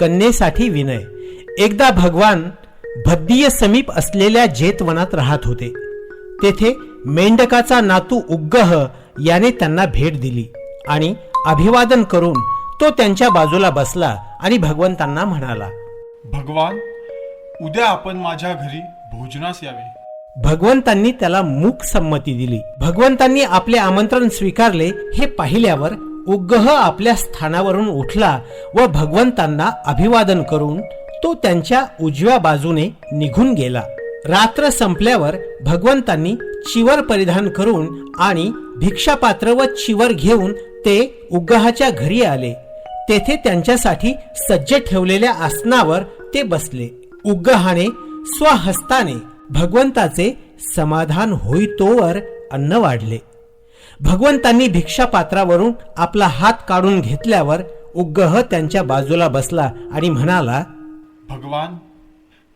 कन्येसाठी विनय. एकदा भगवान भद्दीय समीप असलेल्या जेतवनात राहत होते. तेथे मेंढकाचा नातू उग्गह याने त्यांना भेट दिली आणि अभिवादन करून तो त्यांच्या बाजूला बसला आणि भगवंतांना म्हणाला भगवान उद्या आपण माझ्या घरी भोजनास यावे. भगवंतांनी त्याला मूक संमती दिली. भगवंतांनी आपले आमंत्रण स्वीकारले हे पाहिल्यावर उग्गह आपल्या स्थानावरून उठला व भगवंतांना अभिवादन करून तो त्यांच्या उजव्या बाजूने निघून गेला. रात्र संपल्यावर भगवंतांनी चिवर परिधान करून आणि भिक्षापात्र व चिवर घेऊन ते उग्गहाच्या घरी आले. तेथे त्यांच्यासाठी सज्ज ठेवलेल्या आसनावर ते बसले. उग्गहाने स्वहस्ताने भगवंताचे समाधान होईतोवर अन्न वाढले. भगवंतांनी भिक्षापात्रावरून आपला हात काढून घेतल्यावर उग्गह त्यांच्या बाजूला बसला आणि म्हणाला भगवान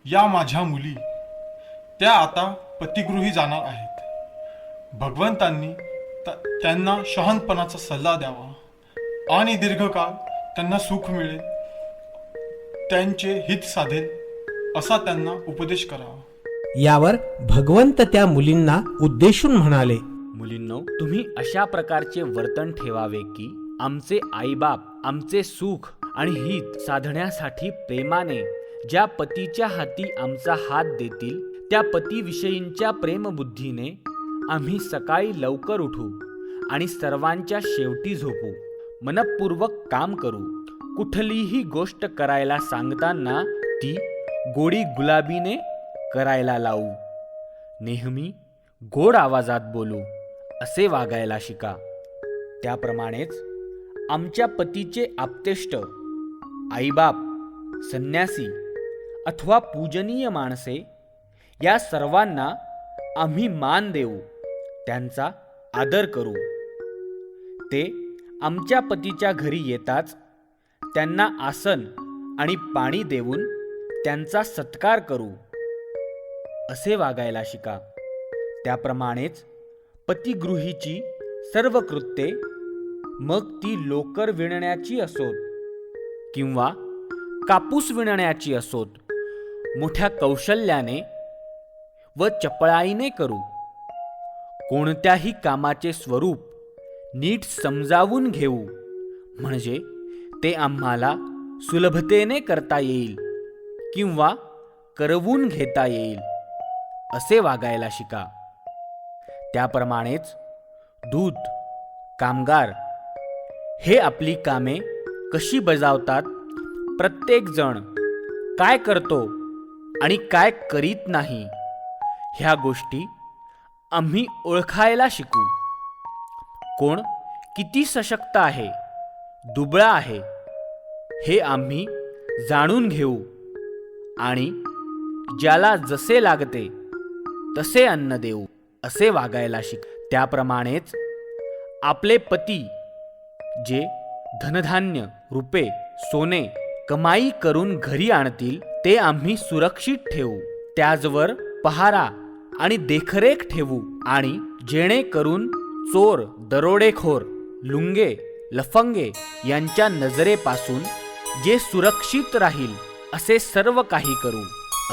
या माझ्या मुली त्या आता पतिगृही जाणार आहेत. भगवंतांनी त्यांना शहाणपणाचा सल्ला द्यावा आणि दीर्घकाळ त्यांना सुख मिळेल. त्यांचे हित साधेल असा त्यांना उपदेश करावा. यावर भगवंत त्या मुलींना उद्देशून म्हणाले मुलींनो तुम्ही अशा प्रकारचे वर्तन ठेवावे की आमचे आईबाप आमचे सुख आणि हित साधण्यासाठी प्रेमाने ज्या पतीच्या हाती आमचा हात देतील त्या पतीविषयींच्या प्रेमबुद्धीने आम्ही सकाळी लवकर उठू आणि सर्वांच्या शेवटी झोपू. मनपूर्वक काम करू. कुठलीही गोष्ट करायला सांगताना ती गोडी गुलाबीने करायला लावू. नेहमी गोड आवाजात बोलू. असे वागायला शिका. त्याप्रमाणेच आमच्या पतीचे आप्तेष्ट आईबाप संन्यासी अथवा पूजनीय माणसे या सर्वांना आम्ही मान देऊ त्यांचा आदर करू. ते आमच्या पतीच्या घरी येताच त्यांना आसन आणि पाणी देऊन त्यांचा सत्कार करू. असे वागायला शिका. त्याप्रमाणेच पतिगृहीची सर्व कृत्ये मग ती लोकर विणण्याची असोत किंवा कापूस विणण्याची असोत. मोठ्या कौशल्याने व चपळाईने करू. कोणत्याही कामाचे स्वरूप नीट समजावून घेऊ. म्हणजे ते आम्हाला सुलभतेने करता येईल किंवा करवून घेता येईल असे वागायला शिका. त्याप्रमाणेच दूत कामगार हे आपली कामे कशी बजावतात? प्रत्येकजण काय करतो आणि काय करीत नाही? ह्या गोष्टी आम्ही ओळखायला शिकू. कोण किती सशक्त आहे दुबळा आहे हे आम्ही जाणून घेऊ. आणि ज्याला जसे लागते तसे अन्न देऊ. असे वागायला शिक. त्याप्रमाणेच आपले पती जे धनधान्य रुपे सोने कमाई करून घरी आणतील ते आम्ही सुरक्षित ठेवू. त्याचवर पहारा आणि देखरेख ठेवू आणि जेणेकरून चोर दरोडेखोर लुंगे लफंगे यांच्या नजरेपासून जे सुरक्षित राहील असे सर्व काही करू.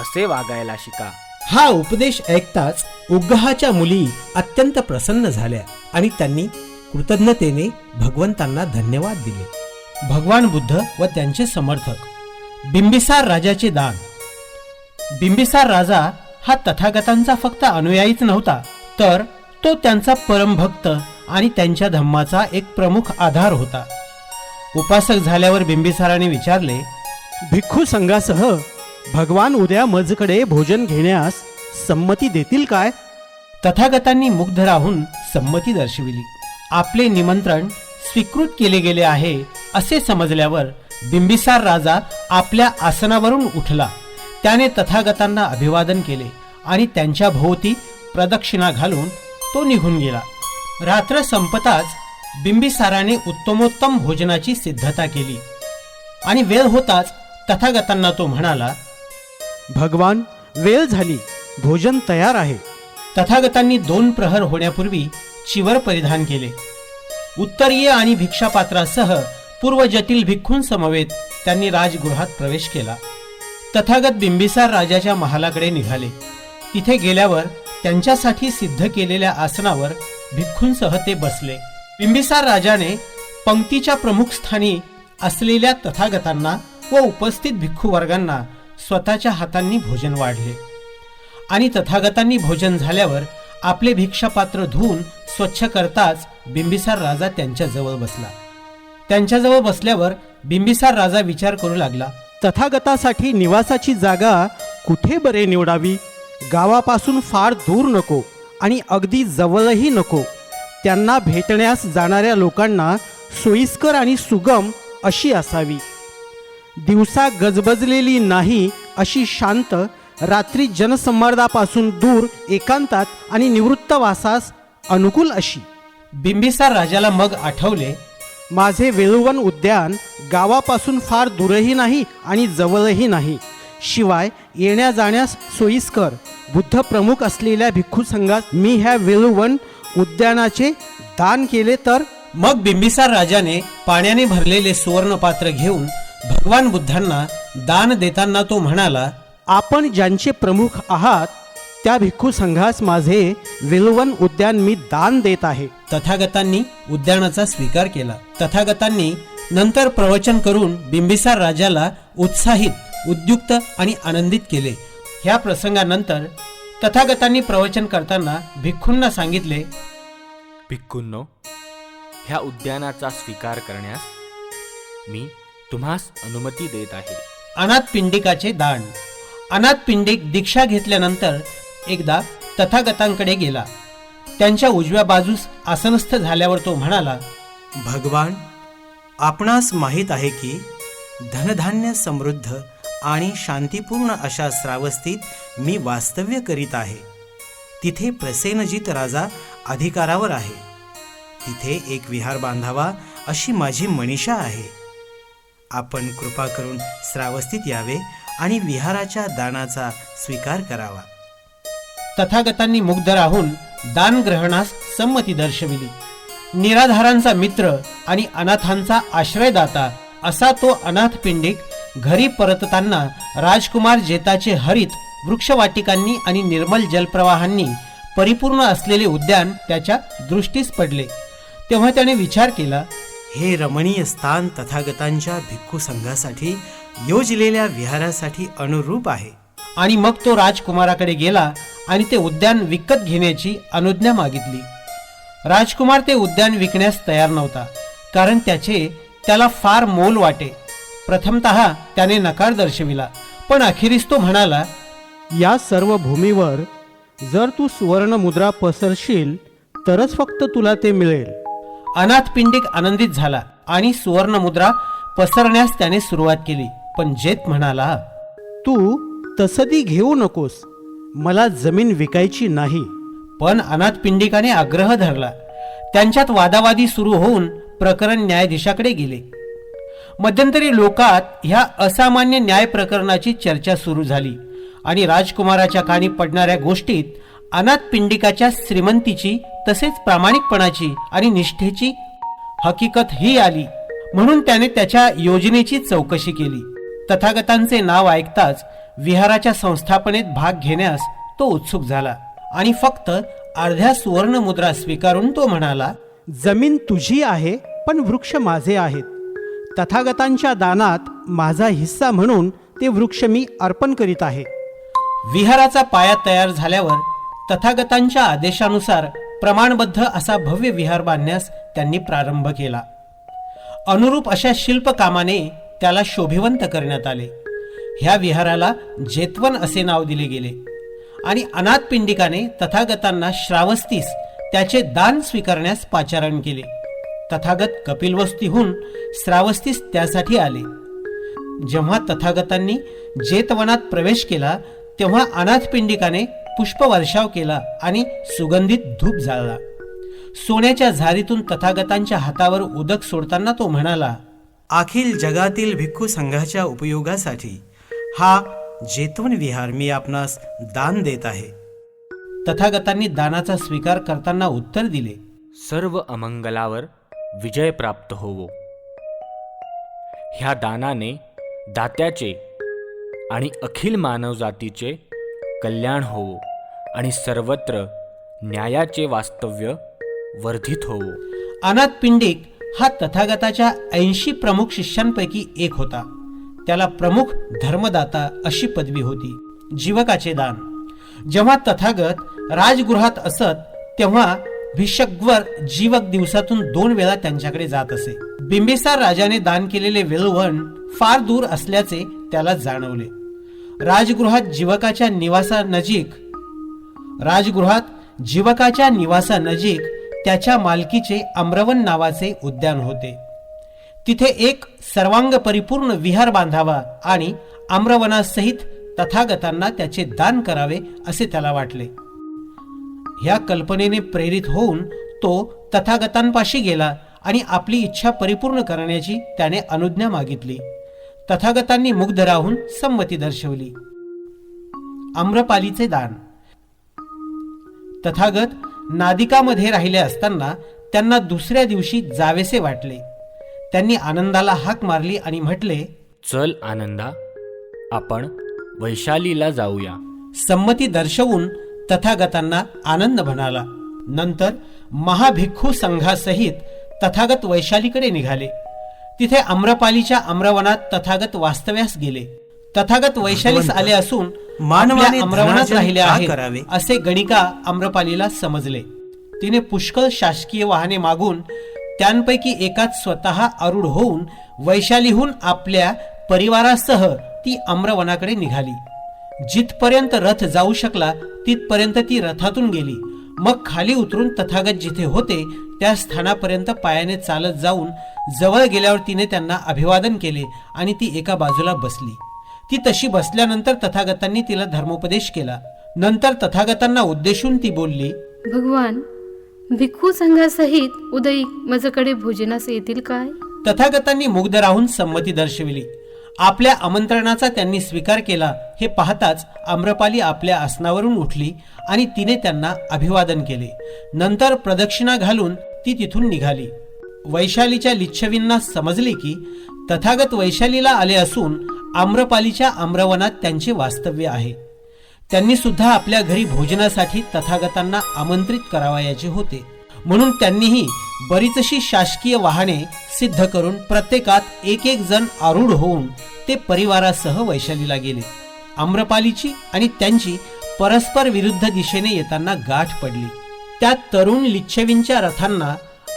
असे वागायला शिका. हा उपदेश ऐकताच उग्गहाच्या मुली अत्यंत प्रसन्न झाल्या आणि त्यांनी कृतज्ञतेने भगवंतांना धन्यवाद दिले. भगवान बुद्ध व त्यांचे समर्थक. बिंबिसार राजाचे दान. बिंबिसार राजा हा तथागतांचा फक्त अनुयायीच नव्हता तर तो त्यांचा परमभक्त आणि त्यांच्या धम्माचा एक प्रमुख आधार होता. उपासक झाल्यावर बिंबिसाराने विचारले भिक्खू संघासह भगवान उद्या मजकडे भोजन घेण्यास संमती देतील काय? तथागतांनी मुग्ध राहून संमती दर्शविली. आपले निमंत्रण स्वीकृत केले गेले आहे असे समजल्यावर बिंबिसार राजा आपल्या आसनावरून उठला. त्याने तथागतांना अभिवादन केले आणि त्यांच्या भोवती प्रदक्षिणा घालून तो निघून गेला. रात्र संपताच बिंबिसाराने उत्तमोत्तम भोजनाची सिद्धता केली. आणि वेळ होताच तथागतांना तो म्हणाला भगवान वेळ झाली भोजन तयार आहे. तथागतांनी दोन प्रहर होण्यापूर्वी चिवर परिधान केले. उत्तरीय आणि भिक्षापात्रासह पूर्व जटिल भिक्खूंसमवेत त्यांनी राजगृहात प्रवेश केला. तथागत बिंबिसार राजाच्या महालाकडे निघाले. तिथे गेल्यावर त्यांच्यासाठी सिद्ध केलेल्या आसनावर भिक्खूंसह ते बसले. बिंबिसार राजाने पंक्तीच्या प्रमुख स्थानी असलेल्या तथागतांना व उपस्थित भिक्खू वर्गांना स्वतःच्या हातांनी भोजन वाढले. आणि तथागतांनी भोजन झाल्यावर आपले भिक्षापात्र धुवून स्वच्छ करताच बिंबिसार राजा त्यांच्याजवळ बसला. त्यांच्याजवळ बसल्यावर बिंबिसार राजा विचार करू लागला तथागतासाठी निवासाची जागा कुठे बरे निवडावी? गावापासून फार दूर नको आणि अगदी जवळही नको. त्यांना भेटण्यास जाणाऱ्या लोकांना सोयीस्कर आणि सुगम अशी असावी. दिवसा गजबजलेली नाही अशी शांत रात्री जनसंवादापासून दूर एकांतात आणि निवृत्तवासास अनुकूल अशी. बिंबिसार राजाला मग आठवले माझे वेळुवन उद्यान गावापासून फार दूरही नाही आणि जवळही नाही. शिवाय येण्या जाण्यास सोयीस्कर बुद्ध प्रमुख असलेल्या भिक्खू संघात मी ह्या वेळुवन उद्यानाचे दान केले तर? मग बिंबिसार राजाने पाण्याने भरलेले सुवर्ण पात्र घेऊन भगवान बुद्धांना दान देताना तो म्हणाला आपण ज्यांचे प्रमुख आहात त्या भिक्खू संघास माझे वेलवन उद्यान मी दान देत आहे. तथागतांनी उद्यानाचा स्वीकार केला. तथागतांनी नंतर प्रवचन करून बिंबिसार राजाला उत्साहित उद्युक्त आणि आनंदित केले. ह्या प्रसंगानंतर तथागतांनी प्रवचन करताना भिक्खूंना सांगितले भिक्खूंनो ह्या उद्यानाचा स्वीकार करण्यास मी तुम्हास अनुमती देत आहे. अनाथ पिंडिकाचे दान. अनाथ पिंडिक दीक्षा घेतल्यानंतर एकदा तथागतांकडे गेला. त्यांच्या उजव्या बाजूस आसनस्थ झाल्यावर तो म्हणाला भगवान आपणास माहीत आहे की धनधान्य समृद्ध आणि शांतीपूर्ण अशा श्रावस्तीत मी वास्तव्य करीत आहे. तिथे प्रसेनजित राजा अधिकारावर आहे. तिथे एक विहार बांधावा अशी माझी मनीषा आहे. आपण कृपा करून श्रावस्तीत यावे आणि विहाराच्या दानाचा स्वीकार करावा. तथागतांनी मुग्ध राहून दान ग्रहणास संमती दर्शविली. निराधारांचा मित्र आणि अनाथांचा आश्रयदाता असा तो अनाथ पिंडिक घरी परतताना राजकुमार जेताचे हरित वृक्षवाटिकांनी आणि निर्मल जलप्रवाहांनी परिपूर्ण असलेले उद्यान त्याच्या दृष्टीस पडले. तेव्हा त्याने विचार केला हे रमणीय स्थान तथागतांच्या भिक्खू संघासाठी योजलेल्या विहारासाठी अनुरूप आहे. आणि मग तो राजकुमाराकडे गेला आणि ते उद्यान विकत घेण्याची अनुज्ञा मागितली. राजकुमार ते उद्यान विकण्यास तयार नव्हता कारण त्याचे त्याला फार मोल वाटे. प्रथमत त्याने नकार दर्शविला पण अखेरीस तो म्हणाला या सर्व भूमीवर जर तू सुवर्ण मुद्रा पसरशील तरच फक्त तुला ते मिळेल. अनाथ पिंडिक आनंदित झाला आणि सुवर्ण मुद्रा पसरण्यास त्याने सुरुवात केली. पण जेत म्हणाला तू तसदी घेऊ नकोस. मला जमीन विकायची नाही. पण अनाथ पिंडिकाने आग्रह धरला. त्यांच्यात वादावादी सुरू होऊन प्रकरण न्यायाधीशाकडे गेले. मध्यंतरी लोकात ह्या असामान्य न्याय प्रकरणाची चर्चा सुरू झाली आणि राजकुमाराच्या कानी पडणाऱ्या गोष्टीत अनाथ पिंडिकाच्या श्रीमंतीची तसेच प्रामाणिकपणाची आणि निष्ठेची हकीकत ही आली. म्हणून त्याने त्याच्या योजनेची चौकशी केली. तथागतांचे नाव ऐकताच विहाराच्या संस्थापनेत भाग घेण्यास तो उत्सुक झाला आणि फक्त अर्ध्या सुवर्ण मुद्रा स्वीकारून तो म्हणाला जमीन तुझी आहे पण वृक्ष माझे आहेत. तथागतांच्या दानात माझा हिस्सा म्हणून ते वृक्ष मी अर्पण करीत आहे. विहाराचा पाया तयार झाल्यावर तथागतांच्या आदेशानुसार प्रमाणबद्ध असा भव्य विहार बांधण्यास त्यांनी प्रारंभ केला. अनुरूप अशा शिल्पकामाने त्याला शोभिवंत करण्यात आले. ह्या विहाराला जेतवन असे नाव दिले गेले आणि अनाथ पिंडिकाने तथागतांना श्रावस्तीस त्याचे दान स्वीकारण्यास पाचारण केले. तथागत कपिलवस्तीहून श्रावस्तीस त्यासाठी आले. जेव्हा तथागतांनी जेतवनात प्रवेश केला तेव्हा अनाथ पिंडिकाने पुष्पवर्षाव केला आणि सुगंधित धूप जाळला. सोन्याच्या झारीतून तथागतांच्या हातावर उदक सोडताना तो म्हणाला अखिल जगातील भिक्खू संघाच्या उपयोगासाठी हा जेतवन विहार मी आपणास दान देत आहे. तथागतांनी दानाचा स्वीकार करताना उत्तर दिले सर्व अमंगलावर विजय प्राप्त होवो. ह्या दानाने दात्याचे आणि अखिल मानवजातीचे कल्याण होवो आणि सर्वत्र न्यायाचे वास्तव्य वर्धित होवो. अनाथ पिंडिक हा तथागताच्या ऐंशी प्रमुख शिष्यांपैकी एक होता. त्याला प्रमुख धर्मदाता अशी पदवी होती. जीवकाचे दान. जेव्हा तथागत राजगृहात असत तेव्हा भिषग्वर जीवक दिवसातून दोन वेळा त्यांच्याकडे जात असे. बिंबिसार राजाने दान केलेले वेलवण फार दूर असल्याचे त्याला जाणवले. राजगृहात जीवकाच्या निवासानजीक राजगृहात जीवकाच्या निवासानजीक त्याच्या मालकीचे अम्रवन नावाचे उद्यान होते. तिथे एक सर्वांग परिपूर्ण विहार बांधावा आणि आम्रवनासहित तथागतांना त्याचे दान करावे असे त्याला वाटले. ह्या कल्पनेने प्रेरित होऊन तो तथागतांपाशी गेला आणि आपली इच्छा परिपूर्ण करण्याची त्याने अनुज्ञा मागितली. तथागतांनी मुग्ध राहून संमती दर्शवली. आम्रपालीचे दान. तथागत नादिकामध्ये राहिले असताना त्यांना दुसऱ्या दिवशी जावेसे वाटले. त्यांनी आनंदाला हाक मारली आणि म्हटले चल आनंदा आपण वैशालीला जाऊया. संमती दर्शवून तथागतांना आनंद म्हणाला. नंतर महाभिक्खू संघासहित तथागत वैशालीकडे निघाले. तिथे आम्रपालीच्या आम्रवनात तथागत वास्तव्यास गेले. तथागत वैशालीस आले असून मानवाने आम्रवनात राहिले करावे? असे गणिका आम्रपालीला समजले. तिने पुष्कळ शासकीय वाहने मागून त्यांपैकी एकात स्वतः आरूढ होऊन वैशालीहून आपल्या परिवारासह ती आम्रवनाकडे निघाली. जिथपर्यंत रथ जाऊ शकला तिथपर्यंत ती रथातून गेली. मग खाली उतरून तथागत जिथे होते त्या स्थानापर्यंत पायाने चालत जाऊन जवळ गेल्यावर तिने त्यांना अभिवादन केले आणि ती एका बाजूला बसली. ती तशी बसल्यानंतर तथागतांनी तिला धर्मोपदेश केला. नंतर तथागतांना उद्देशून ती बोलली भगवान भिक्खू संघासहित उदयी माझ्याकडे भोजनास येतील काय? तथागतांनी मुग्ध राहून संमती दर्शविली. आपल्या आमंत्रणाचा त्यांनी स्वीकार केला हे पाहताच आम्रपाली आपल्या आसनावरून उठली आणि तिने त्यांना अभिवादन केले. नंतर प्रदक्षिणा घालून ती तिथून निघाली. वैशालीच्या लिच्छवींना समजले की तथागत वैशालीला आले असून आम्रपालीच्या आम्रवनात त्यांचे वास्तव्य आहे. त्यांनी सुद्धा आपल्या घरी भोजनासाठी तथागतांना आमंत्रित करावयाचे होते. म्हणून त्यांनीही बरीचशी शासकीय वाहने सिद्ध करून प्रत्येकात एक एक जण आरूढ होऊन ते परिवारासह वैशालीला गेले. आम्रपालीची आणि त्यांची परस्पर विरुद्ध दिशेने येताना गाठ पडली. त्या तरुण लिच्छवींच्या रथांना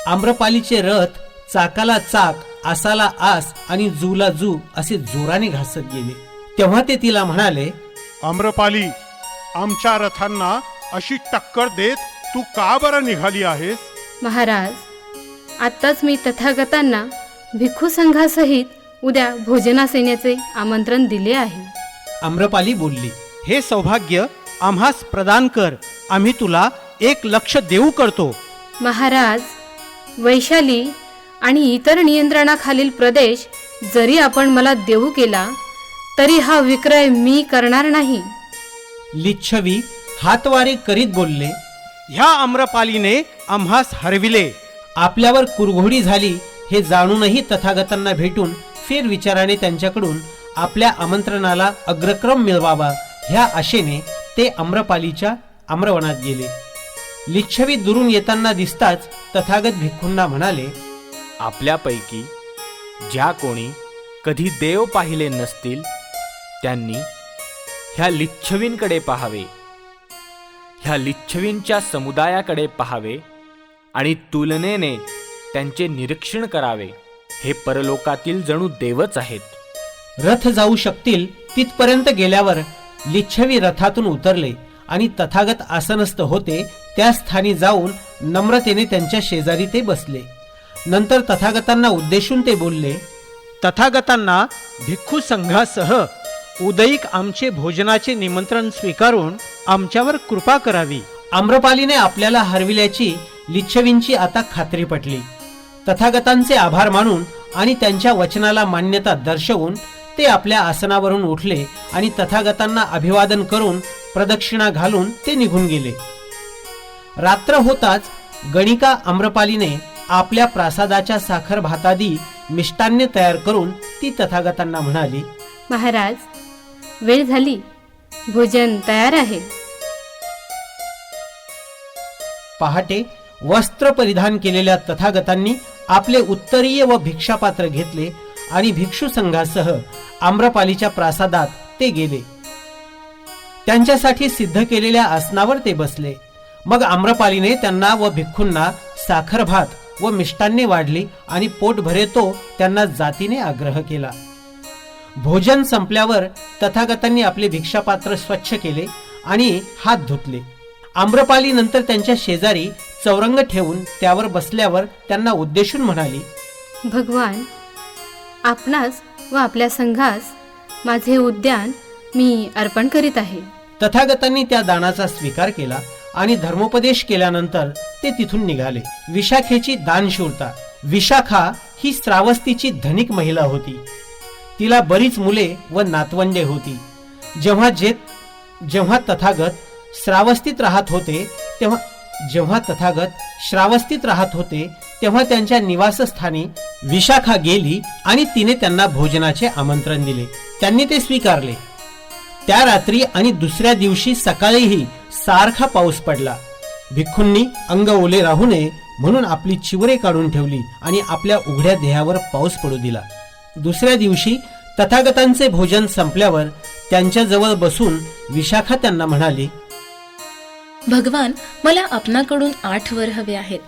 आम्रपालीचे रथ चाकाला चाक आसाला आस आणि जूला जू असे जोराने घासत गेले. तेव्हा ते तिला म्हणाले आम्रपाली आमच्या रथांना अशी टक्कर देत तू का बरं निघाली आहेस? महाराज आत्ताच मी तथागतांना भिक्खू संघासहित उद्या भोजनास येण्याचे आमंत्रण दिले आहे. आम्रपाली बोलली हे सौभाग्य आम्हास प्रदान कर आम्ही तुला एक लक्ष देऊ करतो. महाराज वैशाली आणि इतर नियंत्रणाखालील प्रदेश जरी आपण मला देऊ केला तरी हा विक्रय मी करणार नाही. लिच्छवी हातवारे करीत बोलले ह्या आम्रपालीने आम्हास हरविले. आपल्यावर कुरघोडी झाली हे जाणूनही तथागतांना भेटून फेरविचाराने त्यांच्याकडून आपल्या आमंत्रणाला अग्रक्रम मिळवावा ह्या आशेने ते आम्रपालीच्या आम्रवनात गेले. लिच्छवी दुरून येताना दिसताच तथागत भिक्खूंना म्हणाले आपल्यापैकी ज्या कोणी कधी देव पाहिले नसतील त्यांनी ह्या लिच्छवींकडे पाहावे. ह्या लिच्छवींच्या समुदायाकडे पाहावे. आणि तुलनेने त्यांचे निरीक्षण करावे. हे परलोकातील जणू देवच आहेत. रथ जाऊ शकतील तिथपर्यंत गेल्यावर लिच्छवी रथातून उतरले आणि तथागत आसनस्थ होते त्या स्थानी जाऊन नम्रतेने त्यांच्या शेजारी ते बसले. नंतर तथागतांना उद्देशून ते बोलले तथागतांना भिक्खू संघासह उदयिक आमचे भोजनाचे निमंत्रण स्वीकारून आमच्यावर कृपा करावी. आम्रपालीने आपल्याला हरविल्याची लिच्छवींची आता खात्री पटली. तथागतांचे आभार मानून आणि त्यांच्या वचनाला मान्यता दर्शवून ते आपल्या आसनावरून उठले आणि तथागतांना अभिवादन करून प्रदक्षिणा घालून ते निघून गेले. रात्र होताच गणिका आम्रपालीने आपल्या प्रासादाच्या साखर भातादी मिष्टान्य तयार करून ती तथागतांना म्हणाली महाराज वेळ झाली. भोजन तयार आहे. पहाटे वस्त्र परिधान केलेल्या तथागतांनी आपले उत्तरीय व भिक्षापात्र घेतले आणि भिक्षू संघासह आम्रपालीच्या प्रासादात ते गेले. त्यांच्यासाठी सिद्ध केलेल्या आसनावर ते बसले. मग आम्रपालीने त्यांना व भिक्खूंना साखर भात व मिष्टान्ने वाढली आणि पोट भरेतो त्यांना जातीने आग्रह केला. भोजन संपल्यावर तथागतांनी आपले भिक्षापात्र स्वच्छ केले आणि हात धुतले. आम्रपाली नंतर त्यांच्या शेजारी चौरंग ठेवून त्यावर बसल्यावर त्यांना उद्देशून म्हणाली भगवान आपणास व आपल्या संघास माझे उद्यान मी अर्पण करीत आहे. तथागतांनी त्या दानाचा स्वीकार केला आणि धर्मोपदेश केल्यानंतर ते तिथून निघाले. विशाखेची दानशूरता विशाखा ही श्रावस्तीची धनिक महिला होती. तिला बरीच मुले व नातवंडे होती. जेव्हा जे जेव्हा तथागत श्रावस्तीत राहत होते तेव्हा जेव्हा तथागत श्रावस्तीत राहत होते तेव्हा त्यांच्या निवासस्थानी विशाखा गेली आणि तिने त्यांना भोजनाचे आमंत्रण दिले. त्यांनी ते स्वीकारले. त्या रात्री आणि दुसऱ्या दिवशी सकाळीही सारखा पाऊस पडला. भिक्खूंनी अंग ओले राहू नये म्हणून आपली चिवरे काढून ठेवली आणि आपल्या उघड्या देहावर पाऊस पडू दिला. दुसऱ्या दिवशी तथागतांचे भोजन संपल्यावर त्यांच्याजवळ बसून विशाखा त्यांना म्हणाली भगवान मला आपणाकडून आठ वर हवे आहेत.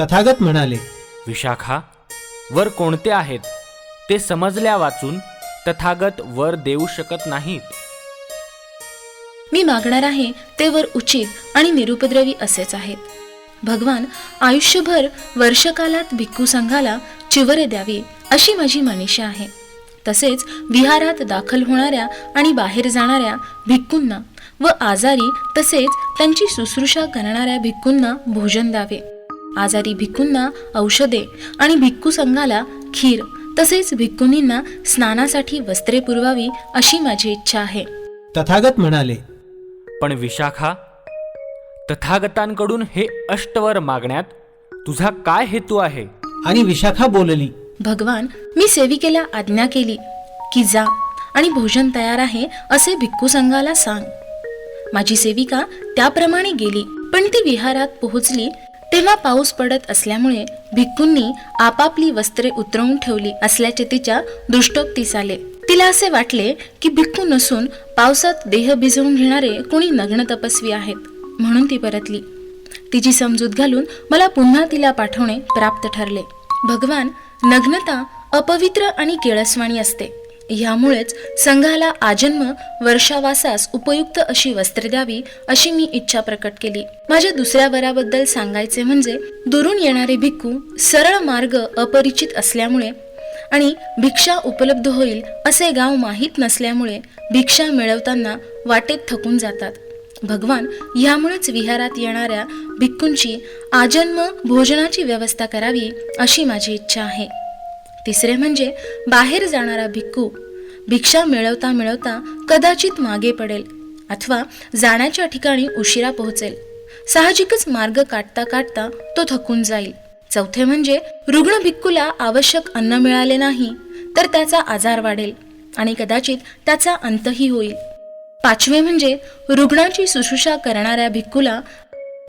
तथागत म्हणाले विशाखा वर कोणते आहेत? ते समजल्या वाचून तथागत वर देऊ शकत नाहीत. मी मागणार आहे ते वर उचित आणि निरुपद्रवी असेच आहेत. भगवान आयुष्यभर वर्षकालात भिक्खू संघाला चिवरे द्यावी अशी माझी मनीषा आहे. तसेच विहारात दाखल होणाऱ्या आणि बाहेर जाणाऱ्या भिक्खूंना व आजारी तसेच त्यांची शुश्रूषा करणाऱ्या भिक्खूंना भोजन द्यावे. आजारी भिक्खूंना औषधे आणि भिक्खू संघाला खीर तसेच भिक्खुनींना स्नानासाठी वस्त्रे पुरवावी अशी माझी इच्छा आहे. तथागत म्हणाले पण विशाखा तथागतांकडून हे अष्टवर मागण्यात तुझा काय हेतू आहे? आणि विशाखा बोलली भगवान मी सेविकेला आज्ञा केली की जा आणि भोजन तयार आहे असे भिक्खू संघाला सांग. माझी सेविका त्याप्रमाणे गेली. पण ती विहारात पोहोचली तेव्हा पाऊस पडत असल्यामुळे भिक्खूंनी आपापली वस्त्रे उतरवून ठेवली असल्याचे तिच्या दृष्टोक्तीस आले. तिला असे वाटले की भिक्खू नसून पावसात देह भिजवून घेणारे कोणी नग्न तपस्वी आहेत. म्हणून ती परतली. तिची समजूत घालून मला पुन्हा तिला पाठवणे प्राप्त ठरले. भगवान नग्नता अपवित्र आणि केळसवाणी असते. ह्यामुळेच संघाला आजन्म वर्षावासास उपयुक्त अशी वस्त्रे द्यावी अशी मी इच्छा प्रकट केली. माझ्या दुसऱ्या वराबद्दल सांगायचे म्हणजे दुरून येणारे भिक्खू सरळ मार्ग अपरिचित असल्यामुळे आणि भिक्षा उपलब्ध होईल असे गाव माहीत नसल्यामुळे भिक्षा मिळवताना वाटेत थकून जातात. भगवान ह्यामुळेच विहारात येणाऱ्या भिक्खूंची आजन्म भोजनाची व्यवस्था करावी अशी माझी इच्छा आहे. तिसरे म्हणजे बाहेर जाणारा भिक्खू भिक्षा मिळवता मिळवता कदाचित मागे पडेल अथवा जाण्याच्या ठिकाणी उशिरा पोहोचेल. साहजिकच मार्ग काढता काटता तो थकून जाईल. चौथे म्हणजे रुग्ण भिक्खूला आवश्यक अन्न मिळाले नाही तर त्याचा आजार वाढेल आणि कदाचित त्याचा अंतही होईल. पाचवे म्हणजे रुग्णाची सुश्रूषा करणाऱ्या भिक्खूला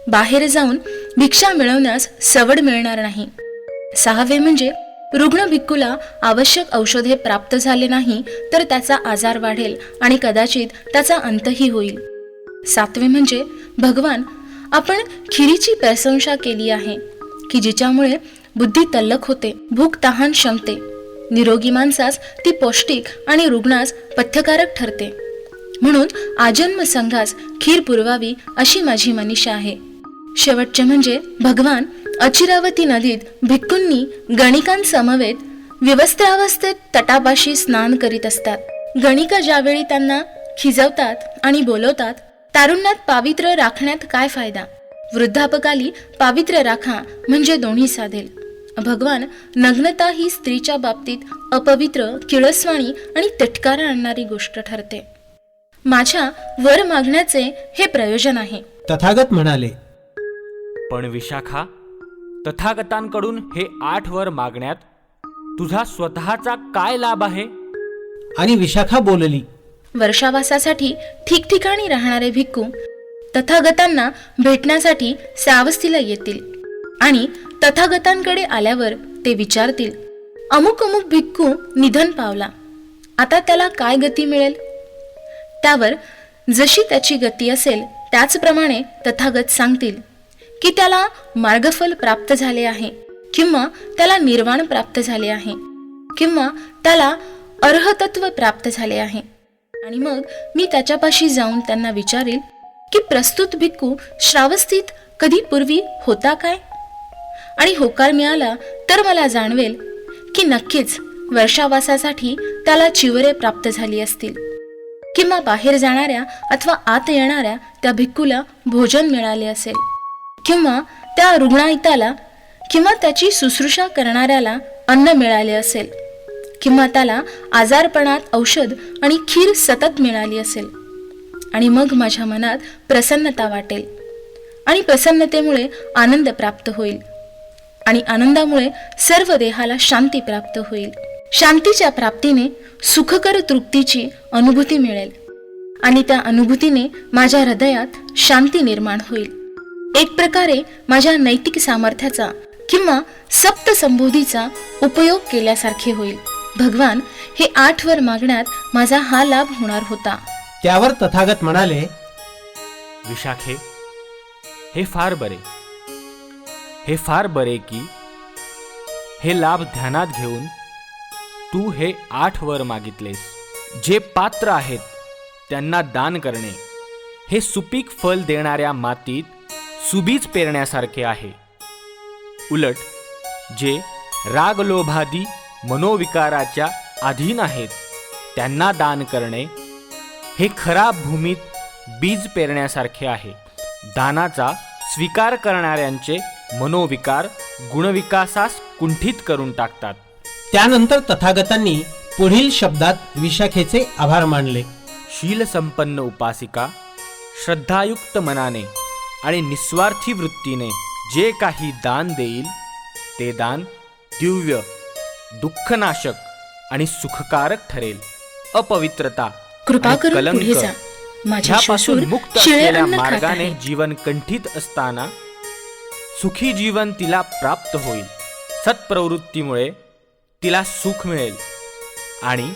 बाहेर जाऊन भिक्षा मिळवण्यास सवड मिळणार नाही. सहावे म्हणजे रुग्ण भिक्खूला आवश्यक औषधे प्राप्त झाले नाही तर त्याचा आजार वाढेल आणि कदाचित त्याचा अंतही होईल. सातवे म्हणजे भगवान आपण खिरीची प्रशंसा केली आहे की जिच्यामुळे बुद्धी तल्लख होते भूक तहान शमते निरोगी माणसास ती पौष्टिक आणि रुग्णास पथ्यकारक ठरते. म्हणून आजन्म संघास खीर पुरवावी अशी माझी मनीषा आहे. शेवटचे म्हणजे भगवान अचिरावती नदीत भिक्खूंनी गणिकांसमवेत विवस्त्रावस्थेत तटापाशी स्नान करीत असतात. गणिका ज्यावेळी त्यांना खिजवतात आणि बोलवतात तारुण्यात पावित्र्य राखण्यात काय फायदा? वृद्धापकाली पावित्र्य राखा म्हणजे दोन्ही साधेल. भगवान नग्नता ही स्त्रीच्या बाबतीत अपवित्र किळसवाणी आणि तिटकारा आणणारी गोष्ट ठरते. माझ्या वर मागण्याचे हे प्रयोजन आहे. तथागत म्हणाले पण विशाखा तथागतांकडून हे आठ वर मागण्यात तुझा स्वतःचा काय लाभ आहे? आणि विशाखा बोलली वर्षावासासाठी ठिकठिकाणी राहणारे भिक्खू तथागतांना भेटण्यासाठी श्रावस्तीला येतील आणि तथागतांकडे आल्यावर ते विचारतील अमुक अमुक भिक्खू निधन पावला आता त्याला काय गती मिळेल? त्यावर जशी त्याची गती असेल त्याचप्रमाणे तथागत सांगतील की त्याला मार्गफल प्राप्त झाले आहे किंवा त्याला निर्वाण प्राप्त झाले आहे किंवा त्याला अर्हतत्व प्राप्त झाले आहे. आणि मग मी त्याच्यापाशी जाऊन त्यांना विचारेल की प्रस्तुत भिक्खू श्रावस्तीत कधी पूर्वी होता काय? आणि होकार मिळाला तर मला जाणवेल की नक्कीच वर्षावासासाठी त्याला चिवरे प्राप्त झाली असतील. किंवा बाहेर जाणाऱ्या अथवा आत येणाऱ्या त्या भिक्खूला भोजन मिळाले असेल. किंवा त्या रुग्णाहिताला किंवा त्याची शुश्रूषा करणाऱ्याला अन्न मिळाले असेल. किंवा त्याला आजारपणात औषध आणि खीर सतत मिळाली असेल. आणि मग माझ्या मनात प्रसन्नता वाटेल. आणि प्रसन्नतेमुळे आनंद प्राप्त होईल. आणि आनंदामुळे सर्व देहाला शांती प्राप्त होईल. शांतीच्या प्राप्तीने सुखकर तृप्तीची अनुभूती मिळेल. आणि त्या अनुभूतीने माझ्या हृदयात शांती निर्माण होईल. एक प्रकारे माझ्या नैतिक सामर्थ्याचा किंवा सप्त संबोधीचा उपयोग केल्यासारखे होईल. भगवान हे आठ वर मागण्यात माझा हा लाभ होणार होता. त्यावर तथागत म्हणाले विशाखे हे फार बरे. हे फार बरे की हे लाभ ध्यानात घेऊन तू हे आठ वर मागितलेस. जे पात्र आहेत त्यांना दान करणे. हे सुपीक फल देणाऱ्या मातीत सुबीज पेरण्यासारखे आहे. उलट जे रागलोभादी मनोविकाराच्या अधीन आहेत त्यांना दान करणे हे खराब भूमीत बीज पेरण्यासारखे आहे. दानाचा स्वीकार करणाऱ्यांचे मनोविकार गुणविकासास कुंठित करून टाकतात. त्यानंतर तथागतांनी पुढील शब्दात विशाखेचे आभार मानले. शीलसंपन्न उपासिका श्रद्धायुक्त मनाने आणि निस्वार्थी वृत्तीने जे काही दान देईल ते दान दिव्य दुःखनाशक आणि सुखकारक ठरेल. अपवित्रता कृपा करून मुक्त असलेल्या मार्गाने जीवन कंठित असताना सुखी जीवन तिला प्राप्त होईल. सत्प्रवृत्तीमुळे तिला सुख मिळेल आणि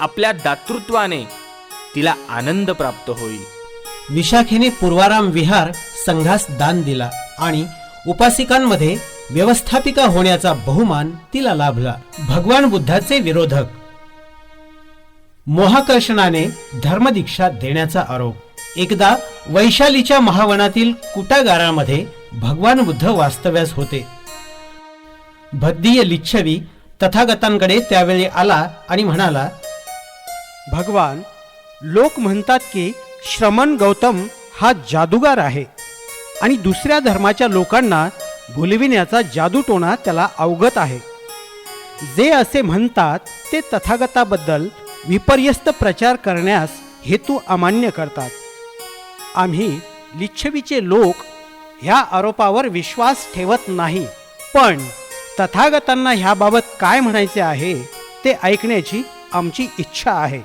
आपल्या दातृत्वाने तिला आनंद प्राप्त होईल. विशाखेने पूर्वाराम विहार संघास दान दिला आणि उपासिकांमध्ये व्यवस्थापिका होण्याचा बहुमान तिला लाभला. भगवान बुद्धाचे विरोधक. मोहाकर्षणाने धर्मदीक्षा देण्याचा आरोप. एकदा वैशालीच्या महावनातील कुटागारामध्ये भगवान बुद्ध वास्तव्यास होते. भद्दीय लिच्छवी तथागतांकडे त्यावेळी आला आणि म्हणाला भगवान लोक म्हणतात की श्रमण गौतम हा जादूगार आहे. आणि दुसऱ्या धर्माच्या लोकांना भुलविण्याचा जादूटोणा त्याला अवगत आहे. जे असे म्हणतात ते तथागताबद्दल विपर्यस्त प्रचार करण्यास हेतू अमान्य करतात. आम्ही लिच्छवीचे लोक ह्या आरोपावर विश्वास ठेवत नाही पण तथागतांना ह्याबाबत काय म्हणायचे आहे ते ऐकण्याची आमची इच्छा आहे.